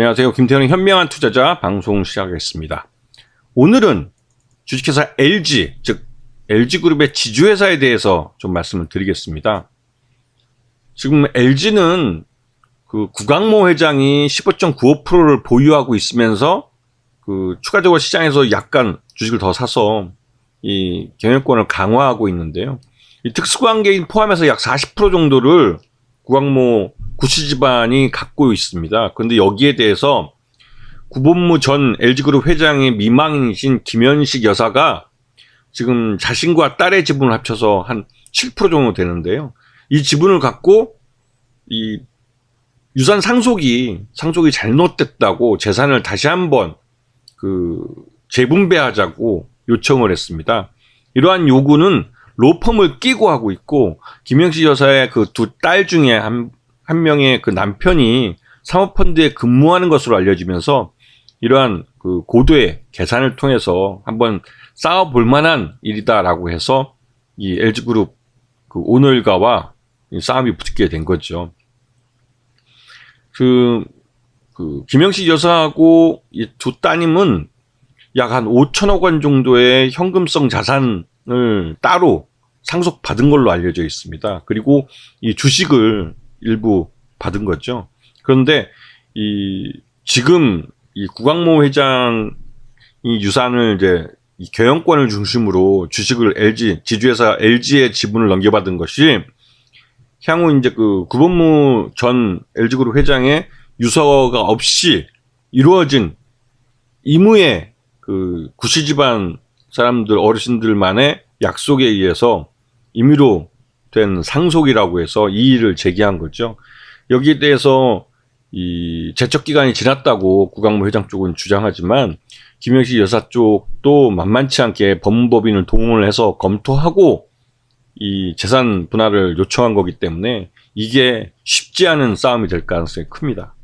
안녕하세요. 김태현의 현명한 투자자 방송 시작하겠습니다. 오늘은 주식회사 LG, 즉 LG그룹의 지주회사에 대해서 좀 말씀을 드리겠습니다. 지금 LG는 그 구강모 회장이 15.95%를 보유하고 있으면서 그 추가적으로 시장에서 약간 주식을 더 사서 이 경영권을 강화하고 있는데요. 이 특수관계인 포함해서 약 40% 정도를 구강모 구치 집안이 갖고 있습니다. 그런데 여기에 대해서 구본무 전 LG그룹 회장의 미망이신 김현식 여사가 지금 자신과 딸의 지분을 합쳐서 한 7% 정도 되는데요. 이 지분을 갖고 이 유산 상속이 상속이 잘못됐다고 재산을 다시 한번 그 재분배하자고 요청을 했습니다. 이러한 요구는 로펌을 끼고 하고 있고 김영식 여사의 그 두 딸 중에 한, 한 명의 그 남편이 사모펀드에 근무하는 것으로 알려지면서 이러한 그 고도의 계산을 통해서 한번 싸워볼 만한 일이다라고 해서 이 LG그룹 그 오너일가와 싸움이 붙게 된 거죠. 그, 그, 김영식 여사하고 이 두 따님은 약 한 5천억 원 정도의 현금성 자산을 따로 상속받은 걸로 알려져 있습니다. 그리고 이 주식을 일부 받은 거죠. 그런데 이 지금 이 구광모 회장이 유산을 이제 이 경영권을 중심으로 주식을 LG 지주회사 LG의 지분을 넘겨받은 것이 향후 이제 그 구본무 전 LG그룹 회장의 유서가 없이 이루어진 이무의 그 구시 집안 사람들 어르신들만의 약속에 의해서 임의로 된 상속이라고 해서 이의를 제기한 거죠. 여기에 대해서 이 제척 기간이 지났다고 구강모 회장 쪽은 주장하지만 김영식 여사 쪽도 만만치 않게 법무법인을 동원을 해서 검토하고 이 재산 분할을 요청한 거기 때문에 이게 쉽지 않은 싸움이 될 가능성이 큽니다.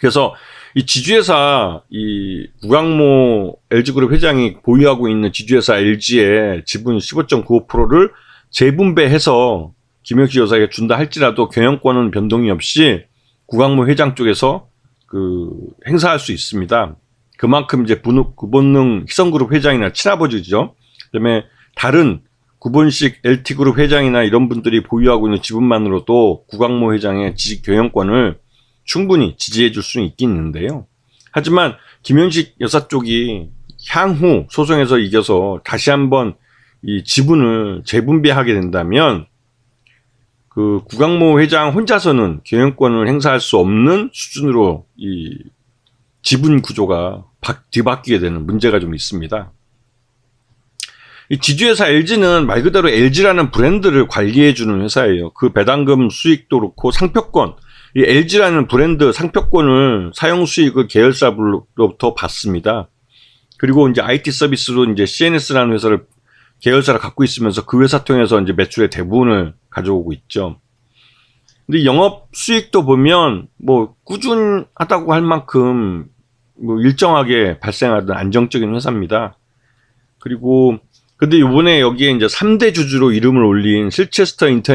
그래서 이 지주회사 이 구강모 LG그룹 회장이 보유하고 있는 지주회사 LG의 지분 15.95%를 재분배해서 김영식 여사에게 준다 할지라도 경영권은 변동이 없이 구강모 회장 쪽에서 그 행사할 수 있습니다. 그만큼 이제 구본능 희성그룹 회장이나 친아버지죠. 그다음에 다른 구본식 LT그룹 회장이나 이런 분들이 보유하고 있는 지분만으로도 구강모 회장의 지식 경영권을 충분히 지지해 줄 수는 있긴 있는데요. 하지만 김현식 여사 쪽이 향후 소송에서 이겨서 다시 한번 이 지분을 재분배하게 된다면 그 구강모 회장 혼자서는 경영권을 행사할 수 없는 수준으로 이 지분 구조가 뒤바뀌게 되는 문제가 좀 있습니다. 이 지주회사 LG는 말 그대로 LG라는 브랜드를 관리해주는 회사예요. 그 배당금 수익도 그렇고 상표권, 이 LG라는 브랜드 상표권을 사용 수익을 계열사로부터 받습니다. 그리고 이제 IT 서비스로 이제 CNS라는 회사를 계열사를 갖고 있으면서 그 회사 통해서 이제 매출의 대부분을 가져오고 있죠. 근데 영업 수익도 보면 뭐 꾸준하다고 할 만큼 뭐 일정하게 발생하던 안정적인 회사입니다. 그리고 근데 요번에 여기에 이제 3대 주주로 이름을 올린 실체스터 인터,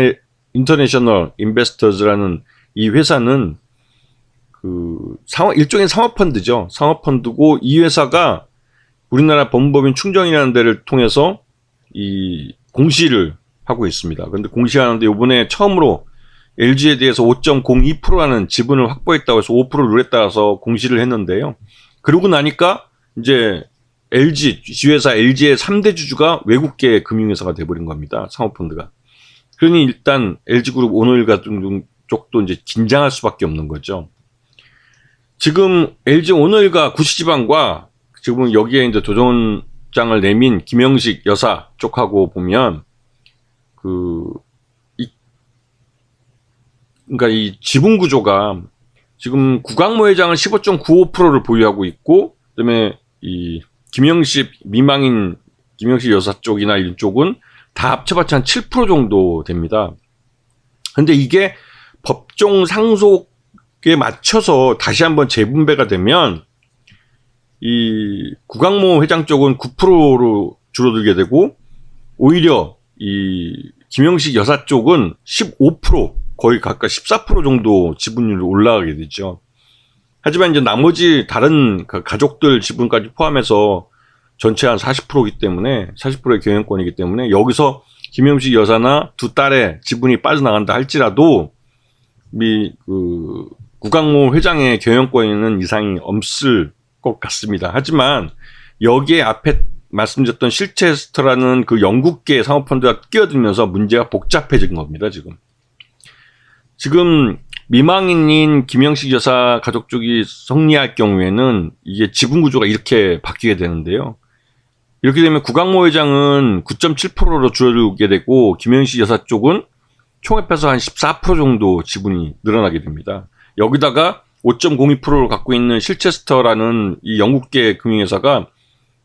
인터내셔널 인베스터즈라는 이 회사는 그 상업, 일종의 상업 펀드죠. 상업 펀드고 이 회사가 우리나라 법무법인 충정이라는 데를 통해서 이 공시를 하고 있습니다. 그런데 공시하는데 이번에 처음으로 LG에 대해서 5.02%라는 지분을 확보했다고 해서 5% 룰에 따라서 공시를 했는데요. 그러고 나니까 이제 LG, 지회사 LG의 3대 주주가 외국계 금융회사가 돼버린 겁니다. 상업펀드가. 그러니 일단 LG그룹 오너일가 쪽도 이제 긴장할 수밖에 없는 거죠. 지금 LG 오너일가 구시지방과 지금 여기에 이제 도전 장을 내민 김영식 여사 쪽하고 보면 그, 이, 그러니까 이 지분 구조가 지금 구강모 회장은 15.95%를 보유하고 있고, 그 다음에 이 김영식 미망인 김영식 여사 쪽이나 이쪽은 다 합쳐봤자 한 7% 정도 됩니다. 근데 이게 법정 상속에 맞춰서 다시 한번 재분배가 되면 이 구강모 회장 쪽은 9%로 줄어들게 되고 오히려 이 김영식 여사 쪽은 15% 거의 가까이 14% 정도 지분율이 올라가게 되죠. 하지만 이제 나머지 다른 그 가족들 지분까지 포함해서 전체 한 40%이기 때문에 40%의 경영권이기 때문에 여기서 김영식 여사나 두 딸의 지분이 빠져나간다 할지라도 미 그 구강모 회장의 경영권에는 이상이 없을 것 같습니다. 하지만 여기에 앞에 말씀드렸던 실체스터라는 그 영국계 사모펀드가 끼어들면서 문제가 복잡해진 겁니다, 지금. 지금 미망인인 김영식 여사 가족 쪽이 성리할 경우에는 이게 지분 구조가 이렇게 바뀌게 되는데요. 이렇게 되면 구강모 회장은 9.7%로 줄어들게 되고 김영식 여사 쪽은 총합해서 한 14% 정도 지분이 늘어나게 됩니다. 여기다가 5.02%를 갖고 있는 실체스터라는 이 영국계 금융회사가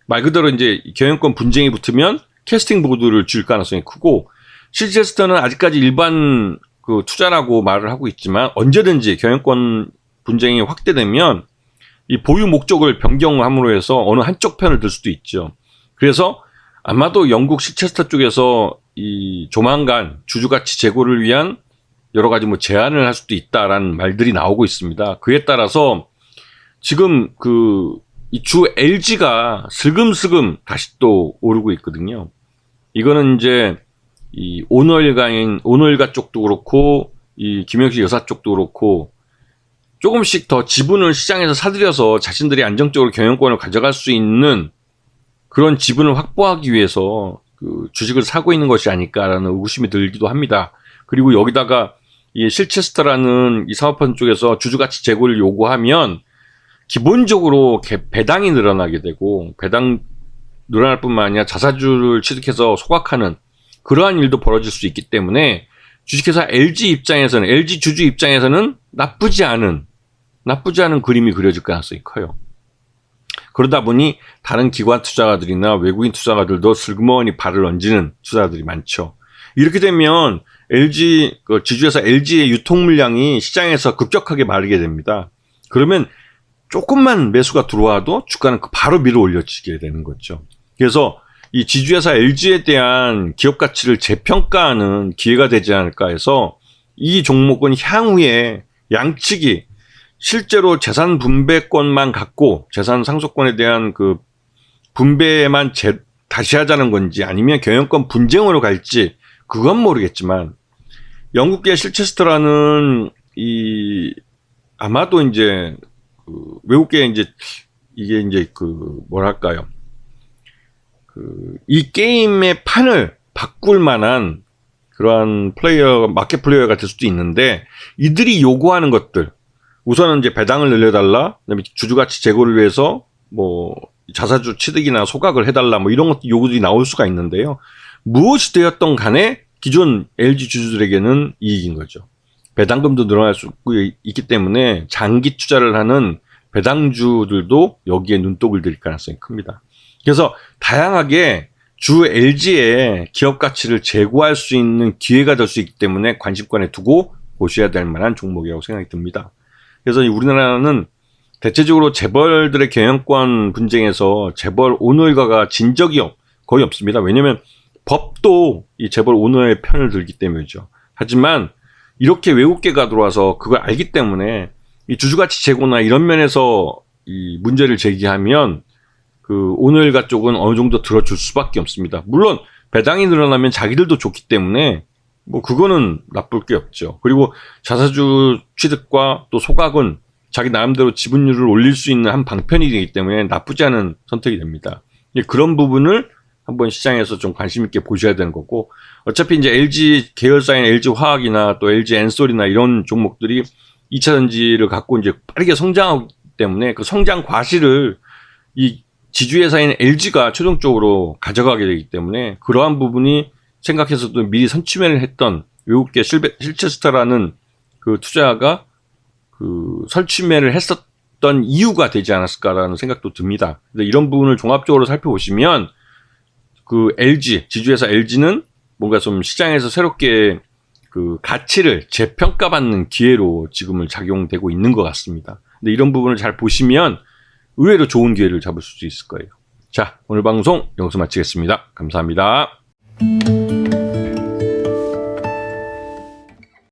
말 그대로 이제 경영권 분쟁이 붙으면 캐스팅 보드를 줄 가능성이 크고 실체스터는 아직까지 일반 그 투자라고 말을 하고 있지만 언제든지 경영권 분쟁이 확대되면 이 보유 목적을 변경함으로 해서 어느 한쪽 편을 들 수도 있죠. 그래서 아마도 영국 실체스터 쪽에서 이 조만간 주주가치 제고를 위한 여러 가지 뭐 제안을 할 수도 있다라는 말들이 나오고 있습니다. 그에 따라서 지금 그 이 주 LG가 슬금슬금 다시 또 오르고 있거든요. 이거는 이제 이 오너일가인 오너일가 쪽도 그렇고 이 김영식 여사 쪽도 그렇고 조금씩 더 지분을 시장에서 사들여서 자신들이 안정적으로 경영권을 가져갈 수 있는 그런 지분을 확보하기 위해서 그 주식을 사고 있는 것이 아닐까라는 의구심이 들기도 합니다. 그리고 여기다가 이 실체스터라는 이 사업펀 쪽에서 주주가치 제고를 요구하면 기본적으로 개- 배당이 늘어나게 되고 배당 늘어날 뿐만 아니라 자사주를 취득해서 소각하는 그러한 일도 벌어질 수 있기 때문에 주식회사 LG 입장에서는 LG 주주 입장에서는 나쁘지 않은 나쁘지 않은 그림이 그려질 가능성이 커요. 그러다 보니 다른 기관 투자가들이나 외국인 투자가들도 슬그머니 발을 얹는 투자들이 많죠. 이렇게 되면 LG 그 지주회사 LG의 유통 물량이 시장에서 급격하게 마르게 됩니다. 그러면 조금만 매수가 들어와도 주가는 그 바로 밀어 올려지게 되는 거죠. 그래서 이 지주회사 LG에 대한 기업 가치를 재평가하는 기회가 되지 않을까 해서 이 종목은 향후에 양측이 실제로 재산 분배권만 갖고 재산 상속권에 대한 그 분배만 제- 다시 하자는 건지 아니면 경영권 분쟁으로 갈지 그건 모르겠지만 영국계 실체스터라는 이 아마도 이제 그 외국계 이제 이게 이제 그 뭐랄까요? 그 이 게임의 판을 바꿀 만한 그러한 플레이어 마켓 플레이어가 될 수도 있는데 이들이 요구하는 것들 우선은 이제 배당을 늘려달라 그다음에 주주가치 제고를 위해서 뭐 자사주 취득이나 소각을 해달라 뭐 이런 것 요구들이 나올 수가 있는데요 무엇이 되었던 간에 기존 LG 주주들에게는 이익인 거죠. 배당금도 늘어날 수 있기 때문에 장기 투자를 하는 배당주들도 여기에 눈독을 들일 가능성이 큽니다. 그래서 다양하게 주 LG의 기업 가치를 제고할 수 있는 기회가 될 수 있기 때문에 관심권에 두고 보셔야 될 만한 종목이라고 생각이 듭니다. 그래서 이 우리나라는 대체적으로 재벌들의 경영권 분쟁에서 재벌 오너일가가 진 적이 없- 거의 없습니다. 왜냐하면 법도 이 재벌 오너의 편을 들기 때문이죠. 하지만 이렇게 외국계가 들어와서 그걸 알기 때문에 이 주주가치 제고나 이런 면에서 이 문제를 제기하면 그 오너일가 쪽은 어느 정도 들어줄 수밖에 없습니다. 물론 배당이 늘어나면 자기들도 좋기 때문에 뭐 그거는 나쁠 게 없죠. 그리고 자사주 취득과 또 소각은 자기 나름대로 지분율을 올릴 수 있는 한 방편이기 때문에 나쁘지 않은 선택이 됩니다. 그런 부분을 한번 시장에서 좀 관심 있게 보셔야 되는 거고 어차피 이제 LG 계열사인 LG 화학이나 또 LG 엔솔이나 이런 종목들이 2차 전지를 갖고 이제 빠르게 성장하기 때문에 그 성장 과실을 이 지주회사인 LG가 최종적으로 가져가게 되기 때문에 그러한 부분이 생각해서도 미리 선취매를 했던 외국계 실체스타라는 그 투자가 그 설치매를 했었던 이유가 되지 않았을까라는 생각도 듭니다. 근데 이런 부분을 종합적으로 살펴보시면 그 LG 지주회사 LG는 뭔가 좀 시장에서 새롭게 그 가치를 재평가받는 기회로 지금을 작용되고 있는 것 같습니다. 근데 이런 부분을 잘 보시면 의외로 좋은 기회를 잡을 수 있을 거예요. 자, 오늘 방송 여기서 마치겠습니다. 감사합니다.